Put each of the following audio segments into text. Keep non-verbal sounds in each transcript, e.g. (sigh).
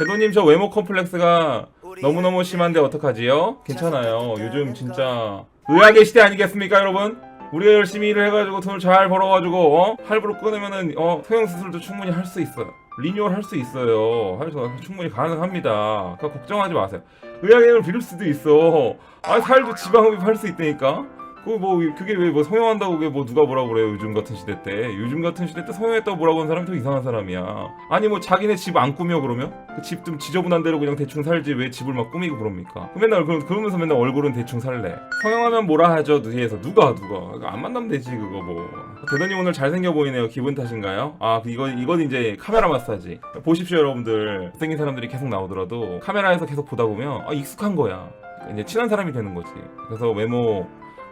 대도님 저 외모 컴플렉스가 너무너무 심한데 어떡하지요? 괜찮아요. 요즘 진짜 의학의 시대 아니겠습니까, 여러분? 우리가 열심히 일을 해가지고 돈을 잘 벌어가지고 어? 할부로 끊으면은 어 소형 수술도 충분히 할 수 있어요. 리뉴얼 할 수 있어요. 해서 충분히 가능합니다. 그러니까 걱정하지 마세요. 의학의 힘을 빌릴 수도 있어. 아 살도 지방흡입 할 수 있다니까. 그뭐 그게 왜 뭐 성형한다고 그게 뭐 누가 뭐라 그래요? 요즘 같은 시대 때. 요즘 같은 시대 때 성형했다고 뭐라고 하는 사람이 더 이상한 사람이야. 아니 뭐 자기네 집 안 꾸며 그러면? 그 집 좀 지저분한 대로 그냥 대충 살지 왜 집을 막 꾸미고 그럽니까? 그 맨날 그러, 그러면서 맨날 얼굴은 대충 살래. 성형하면 뭐라 하죠? 뒤에서 누가 누가? 안 만나면 되지 그거 뭐. 대단히 오늘 잘생겨 보이네요. 기분 탓인가요? 아 이거 이건 이제 카메라 마사지. 보십시오 여러분들. 생긴 사람들이 계속 나오더라도 카메라에서 계속 보다 보면 아 익숙한 거야. 이제 친한 사람이 되는 거지. 그래서 외모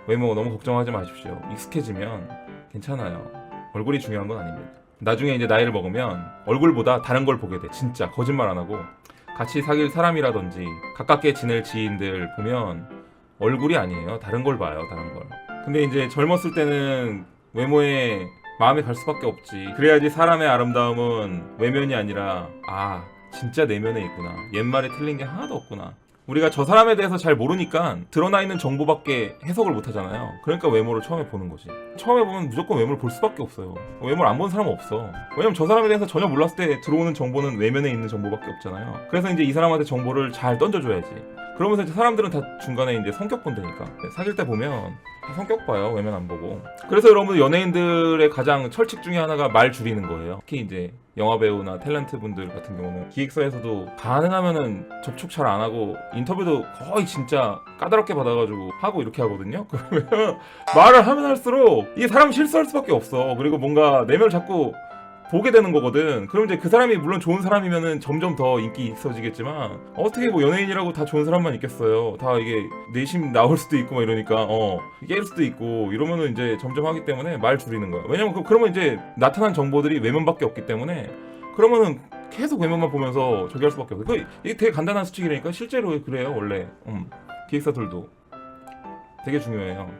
외모 너무 걱정하지 마십시오. 익숙해지면 괜찮아요. 얼굴이 중요한 건 아닙니다. 나중에 이제 나이를 먹으면 얼굴보다 다른 걸 보게 돼. 진짜 거짓말 안 하고 같이 사귈 사람이라든지 가깝게 지낼 지인들 보면 얼굴이 아니에요. 다른 걸 봐요. 다른 걸. 근데 이제 젊었을 때는 외모에 마음이 갈 수밖에 없지. 그래야지 사람의 아름다움은 외면이 아니라 아 진짜 내면에 있구나. 옛말에 틀린 게 하나도 없구나. 우리가 저 사람에 대해서 잘 모르니까 드러나 있는 정보밖에 해석을 못 하잖아요. 그러니까 외모를 처음에 보는 거지. 처음에 보면 무조건 외모를 볼 수밖에 없어요. 외모를 안 본 사람은 없어. 왜냐면 저 사람에 대해서 전혀 몰랐을 때 들어오는 정보는 외면에 있는 정보밖에 없잖아요. 그래서 이제 이 사람한테 정보를 잘 던져줘야지. 그러면서 이제 사람들은 다 중간에 이제 성격 본다니까. 사귈 때 보면 성격 봐요. 외면 안 보고. 그래서 여러분 연예인들의 가장 철칙 중에 하나가 말 줄이는 거예요. 특히 이제 영화 배우나 탤런트 분들 같은 경우는 기획사에서도 가능하면은 접촉 잘 안 하고 인터뷰도 거의 진짜 까다롭게 받아가지고 하고 이렇게 하거든요. (laughs) 그러면 말을 하면 할수록 이게 사람 실수할 수밖에 없어. 그리고 뭔가 내면을 자꾸 보게 되는 거거든. 그럼 이제 그 사람이 물론 좋은 사람이면은 점점 더 인기 있어지겠지만 어떻게 뭐 연예인이라고 다 좋은 사람만 있겠어요. 다 이게 내심 나올 수도 있고 막 이러니까 어 깰 수도 있고 이러면은 이제 점점 하기 때문에 말 줄이는 거야. 왜냐면 그, 그러면 이제 나타난 정보들이 외면밖에 없기 때문에 그러면은 계속 외면만 보면서 저기 할 수밖에 없어. 그 이게 되게 간단한 수칙이라니까 실제로 그래요 원래. 음 기획사들도 되게 중요해요.